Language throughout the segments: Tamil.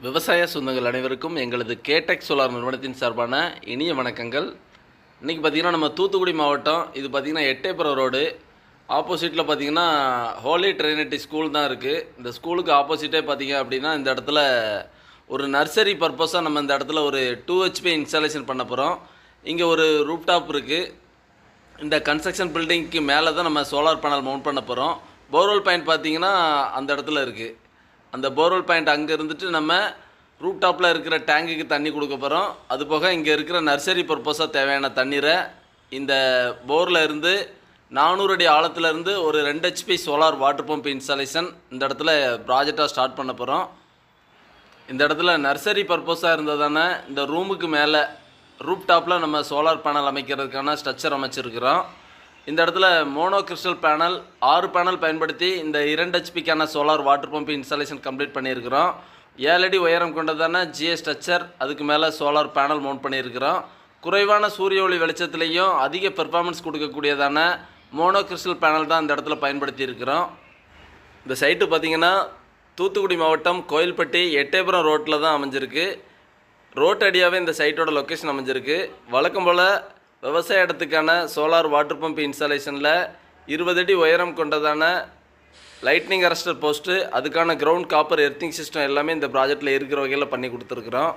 விவசாய சொந்தங்கள் அனைவருக்கும் எங்களது கேடெக் சோலார் நிறுவனத்தின் சார்பான இனிய வணக்கங்கள். இன்றைக்கி பார்த்திங்கன்னா நம்ம தூத்துக்குடி மாவட்டம் இது பார்த்திங்கன்னா எட்டேபுரம் ரோடு. ஆப்போசிட்டில் பார்த்திங்கன்னா ஹோலி ட்ரினிட்டி ஸ்கூல் தான் இருக்குது இந்த ஸ்கூலுக்கு ஆப்போசிட்டே பார்த்திங்க அப்படின்னா இந்த இடத்துல ஒரு நர்சரி பர்பஸாக நம்ம இந்த இடத்துல ஒரு டூ ஹெச்பி இன்ஸ்டாலேஷன் பண்ண போகிறோம் இங்கே ஒரு ரூப்டாப் இருக்குது இந்த கன்ஸ்ட்ரக்ஷன் பில்டிங்க்கு மேலே தான் நம்ம சோலார் பேனல் மவுண்ட் பண்ண போகிறோம் போர்வெல் பாயிண்ட் பார்த்திங்கன்னா அந்த இடத்துல இருக்குது அந்த போர்வெல் பாயிண்ட் அங்கே இருந்துட்டு நம்ம ரூப் டாப்பில் இருக்கிற டேங்குக்கு தண்ணி கொடுக்க போகிறோம் அது போக இங்கே இருக்கிற நர்சரி பர்பஸாக தேவையான தண்ணீரை இந்த போரில் இருந்து நானூறு அடி ஆழத்துலேருந்து ஒரு ரெண்டு HP solar water pump installation இந்த இடத்துல ப்ராஜெக்டாக ஸ்டார்ட் பண்ண போகிறோம் இந்த இடத்துல நர்சரி பர்பஸாக இருந்ததானே இந்த ரூமுக்கு மேலே ரூப் டாப்பில் நம்ம சோலார் பேனல் அமைக்கிறதுக்கான ஸ்ட்ரக்சர் அமைச்சிருக்கிறோம். இந்த இடத்துல மோனோ கிறிஸ்டல் பேனல் ஆறு பேனல் பயன்படுத்தி இந்த இரண்டு ஹெச்பிக்கான solar water pump installation complete பண்ணியிருக்கிறோம். ஏழு அடி உயரம் கொண்டதான ஜிஎஸ் ஸ்ட்ரக்சர் அதுக்கு மேலே சோலார் பேனல் மவுண்ட் பண்ணியிருக்கிறோம். குறைவான சூரிய ஒளி வெளிச்சத்துலேயும் அதிக பெர்ஃபார்மன்ஸ் கொடுக்கக்கூடியதான மோனோ கிறிஸ்டல் பேனல் தான் இந்த இடத்துல பயன்படுத்தி இருக்கிறோம் இந்த சைட்டு பார்த்தீங்கன்னா தூத்துக்குடி மாவட்டம் கோயில்பட்டி எட்டயபுரம் ரோட்டில் தான் அமைஞ்சிருக்கு. ரோட் அடியாகவே இந்த சைட்டோட லொக்கேஷன் அமைஞ்சிருக்கு. வழக்கம் போல் விவசாய இடத்துக்கான சோலார் வாட்டர் பம்ப் இன்ஸ்டாலேஷனில் இருபது அடி உயரம் கொண்டதான லைட்னிங் அரஸ்டர் போஸ்ட்டு அதுக்கான கிரவுண்ட் காப்பர் எர்த்திங் சிஸ்டம் எல்லாமே இந்த ப்ராஜெக்டில் இருக்கிற வகையில் பண்ணி கொடுத்துருக்குறோம்.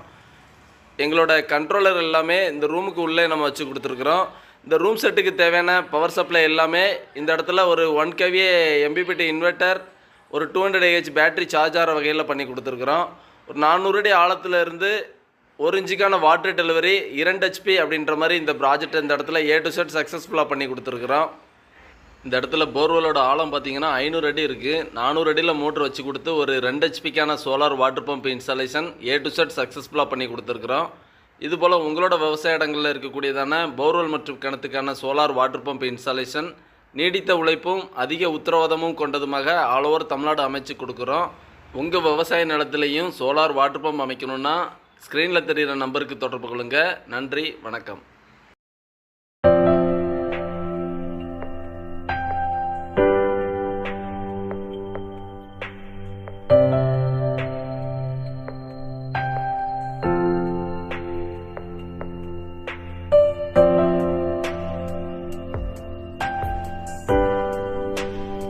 எங்களோட கண்ட்ரோலர் எல்லாமே இந்த ரூமுக்கு உள்ளே நம்ம வச்சு கொடுத்துருக்குறோம். இந்த ரூம் செட்டுக்கு தேவையான பவர் சப்ளை எல்லாமே இந்த இடத்துல ஒரு ஒன் கேவிஏ எம்பிபிடி இன்வெர்ட்டர் ஒரு two hundred AH battery charge ஆகிற வகையில் பண்ணி கொடுத்துருக்குறோம். ஒரு நானூறு அடி ஆழத்துலேருந்து ஒரு இன்ச்சுக்கான வாட்டர் டெலிவரி இரண்டு ஹெச்பி அப்படின்ற மாதிரி இந்த ப்ராஜெக்ட் இந்த இடத்துல ஏ டு செட் சக்ஸஸ்ஃபுல்லாக பண்ணி கொடுத்துருக்குறோம். இந்த இடத்துல போர்வெலோட ஆழம் பார்த்தீங்கன்னா ஐநூறு அடி இருக்குது நானூறு அடியில் மோட்ரு வச்சு கொடுத்து ஒரு ரெண்டு ஹெச்பிக்கான solar water pump installation A to Z சக்ஸஸ்ஃபுல்லாக பண்ணி கொடுத்துருக்குறோம். இதுபோல் உங்களோட விவசாய இடங்களில் இருக்கக்கூடியதான போர்வெல் மற்றும் கிணத்துக்கான சோலார் வாட்டர் பம்ப் இன்ஸ்டாலேஷன் நீடித்த உழைப்பும் அதிக உத்தரவாதமும் கொண்டதுமாக ஆல் ஓவர் தமிழ்நாடு அமைச்சு கொடுக்குறோம். உங்கள் விவசாய நிலத்துலையும் சோலார் வாட்டர் பம்ப் அமைக்கணுன்னா ஸ்க்ரீனில் தெரிகிற நம்பருக்கு தொடர்பு கொள்ளுங்கள் நன்றி வணக்கம்.